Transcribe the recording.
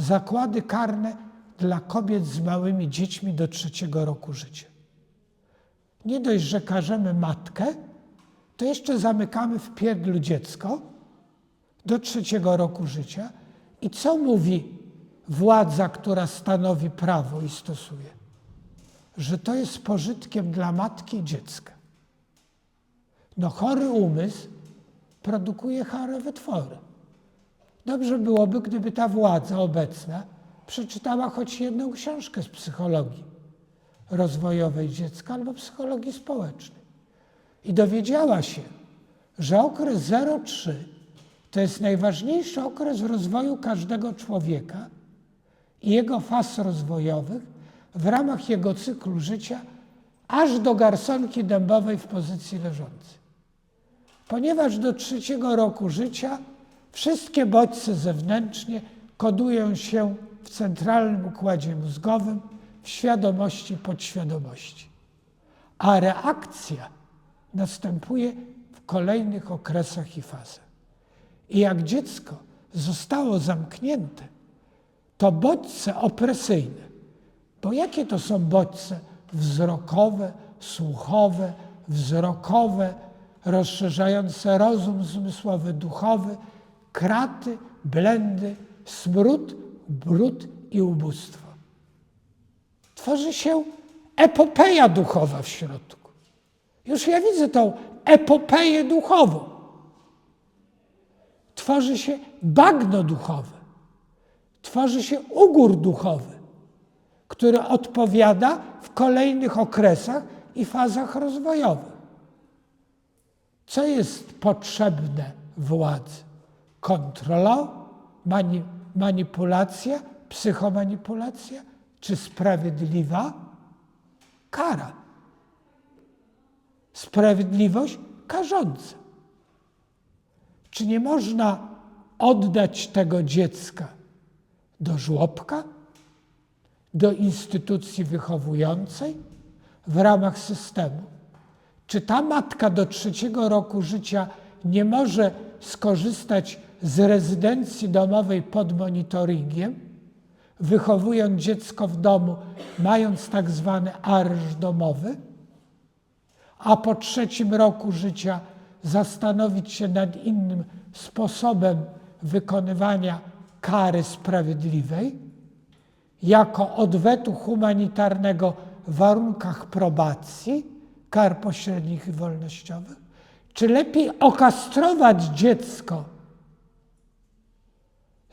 zakłady karne dla kobiet z małymi dziećmi do trzeciego roku życia. Nie dość, że karzemy matkę, to jeszcze zamykamy w pierdlu dziecko do trzeciego roku życia. I co mówi władza, która stanowi prawo i stosuje? Że to jest pożytkiem dla matki i dziecka. No chory umysł produkuje chore wytwory. Dobrze byłoby, gdyby ta władza obecna przeczytała choć jedną książkę z psychologii rozwojowej dziecka albo psychologii społecznej i dowiedziała się, że okres 0-3 to jest najważniejszy okres w rozwoju każdego człowieka i jego faz rozwojowych w ramach jego cyklu życia, aż do garsonki dębowej w pozycji leżącej. Ponieważ do trzeciego roku życia wszystkie bodźce zewnętrznie kodują się w centralnym układzie mózgowym, w świadomości, podświadomości. A reakcja następuje w kolejnych okresach i fazach. I jak dziecko zostało zamknięte, to bodźce opresyjne, bo jakie to są bodźce wzrokowe, słuchowe, wzrokowe, rozszerzające rozum zmysłowy, duchowy, kraty, blendy, smród, brud i ubóstwo. Tworzy się epopeja duchowa w środku. Już ja widzę tą epopeję duchową. Tworzy się bagno duchowe. Tworzy się ugór duchowy, który odpowiada w kolejnych okresach i fazach rozwojowych. Co jest potrzebne władzy? Kontrola, mani manipulacja, psychomanipulacja, czy sprawiedliwa kara? Sprawiedliwość karząca. Czy nie można oddać tego dziecka do żłobka, do instytucji wychowującej w ramach systemu? Czy ta matka do trzeciego roku życia nie może skorzystać z rezydencji domowej pod monitoringiem, wychowując dziecko w domu, mając tak zwany areszt domowy, a po trzecim roku życia zastanowić się nad innym sposobem wykonywania kary sprawiedliwej, jako odwetu humanitarnego w warunkach probacji, kar pośrednich i wolnościowych? Czy lepiej okastrować dziecko